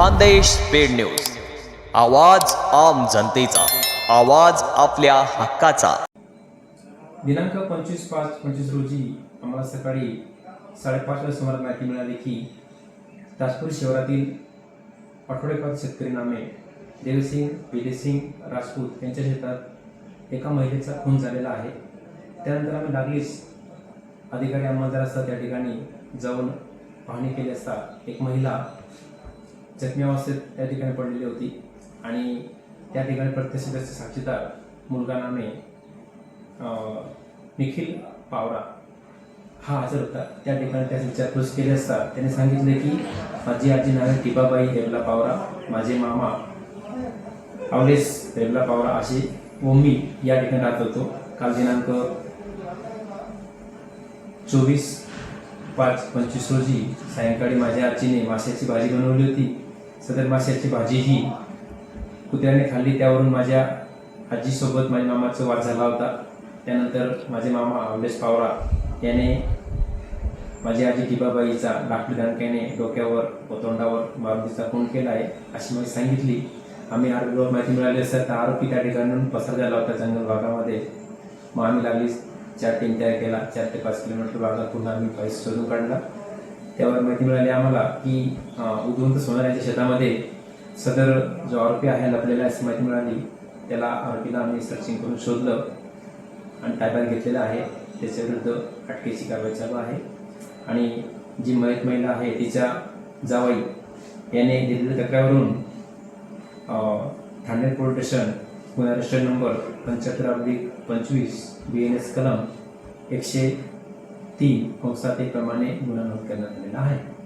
Khandesh paid news. आवाज आम जनतेचा. आवाज आपल्या हक्काचा. दिनांक पंचवीस पाच पंचवीस रोजी आम्हाला सकाळी साडेपाचच्या सुमारास माहिती मिळाली की ताजपूर शहरातील आठवडेपात शेतकरी नामे देवसिंग विजयसिंग राजपूत यांच्या शेतात एका महिलेचा खून झालेला आहे. त्यानंतर आम्ही लागलीच. अधिकारी अंमलदार असतात त्या ठिकाणी जाऊन पाहणी केली असता एक महिला जखमी अवस्थेत त्या ठिकाणी पडलेली होती. आणि त्या ठिकाणी प्रत्यक्षदर्शी साक्षीदार मुलगा नामे निखिल पावरा. हा हजर होता. त्या ठिकाणी त्याची विचारपूस केली असता त्याने सांगितले की माझी आजी नावे टिबाबाई देवला पावरा. माझे मामा अवलेस देवला पावरा असे व मी या ठिकाणी राहत होतो. काल दिनांक चोवीस पाच पंचवीस रोजी सायंकाळी माझ्या आजीने माशाची भाजी बनवली होती. सदर माशाची भाजी ही कुत्र्याने खाल्ली. त्यावरून माझ्या आजीसोबत माझ्या मामाचा वाद झाला होता. त्यानंतर माझे मामा अवलेश पावरा याने माझी आजी टिबाबाईचा लाकडी दणक्याने डोक्यावर व तोंडावर मारून खून केला आहे अशी मला सांगितली. आम्ही आरोपीवर माहिती मिळाली असता तर आरोपी त्या ठिकाणून पसार झाला होता जंगल भागामध्ये. मग आम्ही लागली चार टीम तयार केला. चार ते पाच किलोमीटर भागात पुन्हा आम्ही पैसे शोधून काढला. त्यावर माहिती मिळाली आम्हाला की उद्वंत सोनाऱ्याच्या सोनार यांच्या शेतामध्ये सदर जो आरोपी आहे लपलेला अशी माहिती मिळाली. त्याला आरोपीला आम्ही सर्चिंग करून शोधलं आणि ताब्यात घेतलेलं आहे. त्याच्या विरुद्ध अटकेची कारवाई चालू आहे. आणि जी मयत महिला आहे तिच्या जावाई याने दिलेल्या तक्रारीवरून ठाणे पोलीस स्टेशन गुन्हा रजिस्टर नंबर पंच्याहत्तर अब्लिक पंचवीस बी एन एस कलम एकशे तीन कंसात प्रमाणे गुन्हा करण्यात आलेला आहे.